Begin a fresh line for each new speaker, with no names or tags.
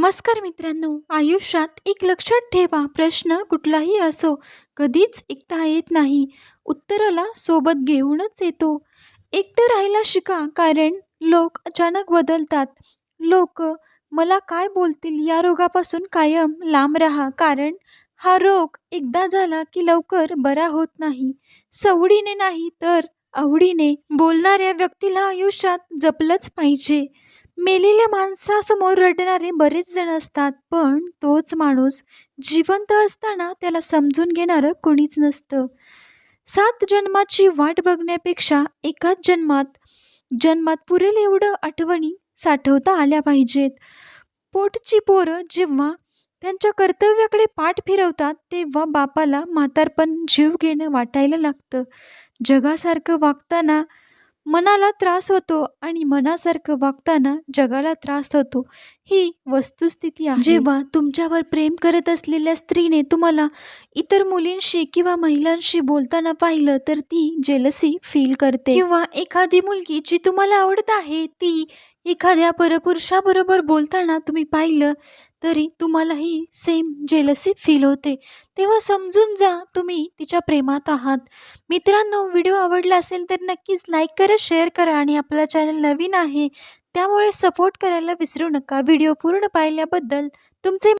नमस्कार मित्रांनो आयुष्यात एक लक्षात ठेवा प्रश्न कुठलाही असो कधीच एकटा येत नाही. उत्तराला सोबत घेऊनच येतो. एकटं राहायला शिका कारण लोक अचानक बदलतात. लोक मला काय बोलतील या रोगापासून कायम लांब राहा कारण हा रोग एकदा झाला की लवकर बरा होत नाही. सवडीने नाही तर आवडीने बोलणाऱ्या व्यक्तीला आयुष्यात जपलंच पाहिजे. मेलेल्या माणसासमोर रडणारे बरेच जण असतात पण तोच माणूस जिवंत असताना त्याला समजून घेणारं कोणीच नसतं. सात जन्माची वाट बघण्यापेक्षा एकाच जन्मात जन्मात पुरेल एवढं आठवणी साठवता आल्या पाहिजेत. पोटची पोरं जेव्हा त्यांच्या कर्तव्याकडे पाठ फिरवतात तेव्हा बापाला म्हातारपण जीव घेणं वाटायला लागतं. जगासारखं वागताना मनाला त्रास होतो आणि मनासारखं वागताना जगाला त्रास होतो ही वस्तुस्थिती आहे. जेव्हा तुमच्यावर प्रेम करत असलेल्या स्त्रीने तुम्हाला इतर मुलींशी किंवा महिलांशी बोलताना पाहिलं तर ती जेलसी फील करते. किंवा एखादी मुलगी जी तुम्हाला आवडत आहे ती एखाद्या परपुरुषाबरोबर बोलताना तुम्ही पाहिलं तरी तुम्हालाही सेम जेलसी फील होते. तेव्हा समजून जा तुम्ही तिच्या प्रेमात आहात. मित्रांनो व्हिडिओ आवडला असेल तर नक्कीच लाईक करा शेअर करा आणि आपला चॅनल नवीन आहे त्यामुळे सपोर्ट करायला विसरू नका. व्हिडिओ पूर्ण पाहिल्याबद्दल तुमचे